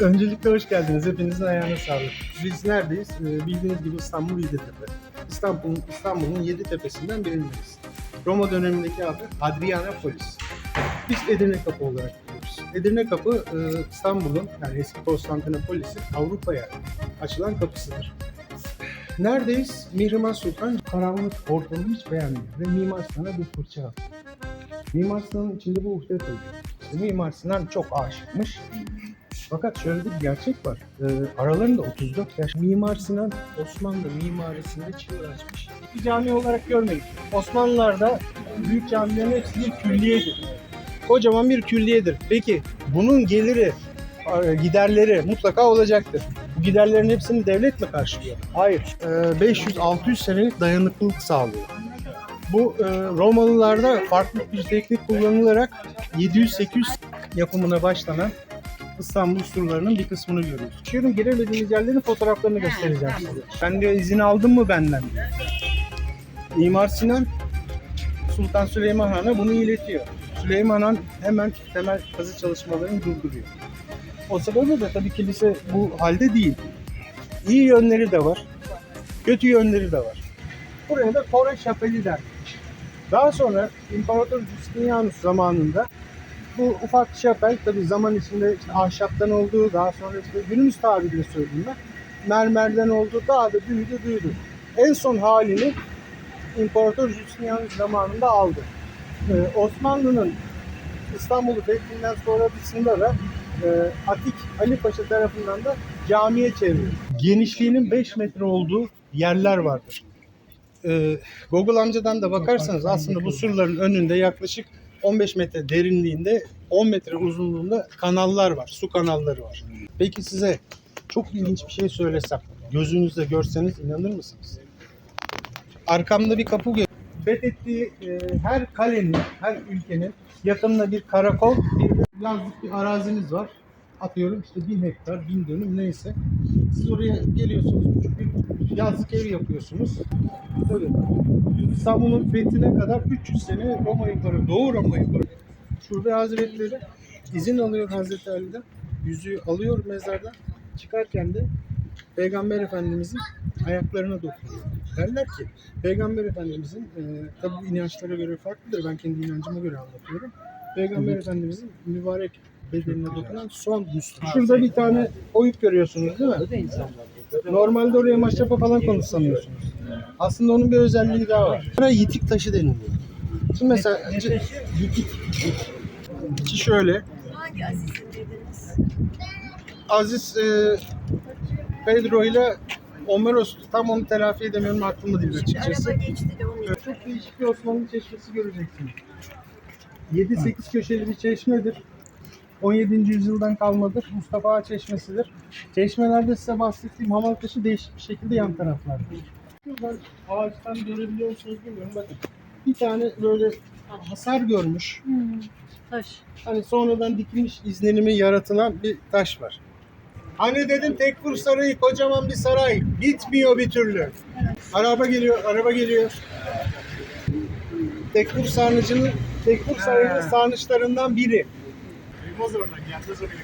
Öncelikle hoş geldiniz. Hepinizin ayağına sağlık. Biz neredeyiz? Ee, bildiğiniz gibi İstanbul Yeditepe. İstanbul'un İstanbul'un yedi tepesinden birindeyiz. Roma dönemindeki adı Hadrianapolis. Biz Edirne Kapı olarak biliyoruz. Edirne Kapı e, İstanbul'un yani eski Konstantinopolis'in Avrupa'ya açılan kapısıdır. Neredeyiz? Mihrimah Sultan karanlık ortamı hiç beğenmiyor ve Mimar Sinan'a bir fırça attı. Mimar Sinan'ın içinde bu uhde kalıyor. İşte Mimar Sinan çok aşıkmış. Fakat şöyle bir gerçek var. Ee, aralarında 34 yaş. Mimar Sinan Osmanlı mimarisinde çığır açmış. Bir cami olarak görmedik. Osmanlılar'da büyük camilerin hepsi bir külliyedir. Kocaman bir külliyedir. Peki bunun geliri, e, giderleri mutlaka olacaktır. Bu giderlerin hepsini devlet mi karşılıyor? Hayır. Ee, 500-600 senelik dayanıklılık sağlıyor. Bu e, Romalılarda farklı bir teknik kullanılarak 700-800 yapımına başlanan İstanbul surlarının bir kısmını görüyoruz. Şiirin giremediğimiz yerlerin fotoğraflarını göstereceğim size. Ben diyor izin aldın mı benden. Mimar Sinan Sultan Süleyman Han'a bunu iletiyor. Süleyman Han hemen temel kazı çalışmalarını durduruyor. O sırada da tabii kilise bu halde değil. İyi yönleri de var, kötü yönleri de var. Buraya da Kore Şapeli der. Daha sonra İmparator Justinianus zamanında bu ufak şapel tabii zaman içinde işte ahşaptan olduğu daha sonra işte günümüz tabiriyle söyleyeyim ben mermerden oldu daha da büyüdü büyüdü. En son halini İmparator Justinianus zamanında aldı. Ee, Osmanlı'nın İstanbul'u fethinden sonrasında da e, Atik Ali Paşa tarafından da camiye çevrildi. Genişliğinin 5 metre olduğu yerler vardır. Ee, Google amcadan da bakarsanız aslında bu surların önünde yaklaşık 15 metre derinliğinde 10 metre uzunluğunda kanallar var. Su kanalları var. Peki size çok ilginç bir şey söylesem, gözünüzle görseniz inanır mısınız? Arkamda bir kapı. Fethettiği e, her kalenin, her ülkenin yakınında bir karakol, bir yazlık bir araziniz var. Atıyorum işte bin hektar, bin dönüm neyse. Siz oraya geliyorsunuz, küçük bir yazlık ev yapıyorsunuz. Tabii. İstanbul'un fethine kadar 300 sene Roma yukarı, Doğu Roma yukarı. Şube Hazretleri izin alıyor Hazreti Ali'den. Yüzüğü alıyor mezardan. Çıkarken de Peygamber Efendimizin ayaklarına dokunuyor. Derler ki Peygamber Efendimizin e, tabi bu inançlara göre farklıdır. Ben kendi inancıma göre anlatıyorum. Peygamber Efendimizin mübarek bedenine dokunan son Müslüman. Şurada bir tane oyuk görüyorsunuz değil mi? Normalde oraya maşrapa falan konuşsanıyorsunuz. Aslında onun bir özelliği daha var. Buna yitik taşı deniliyor. Şimdi mesela c- yitik. İçi şöyle. Hangi Aziz'in dediniz? Aziz e, Pedro ile Omeros tam onu telafi edemiyorum aklımda değil açıkçası. Araba geçti de onu Evet, Çok değişik bir Osmanlı çeşmesi göreceksiniz. 7-8 köşeli bir çeşmedir. 17. yüzyıldan kalmadır. Mustafa Ağa Çeşmesi'dir. Çeşmelerde size bahsettiğim hamal taşı değişik bir şekilde yan taraflarda. Şuradan ağaçtan görebiliyor musunuz bilmiyorum. Bakın bir tane böyle hasar görmüş. Taş. Hani sonradan dikilmiş izlenimi yaratılan bir taş var. Hani dedim Tekfur Sarayı kocaman bir saray. Bitmiyor bir türlü. Araba geliyor, araba geliyor. Tekfur Sarnıcı'nın Tekfur Sarayı'nın sarnıçlarından biri. Duymaz oradan gelmez oraya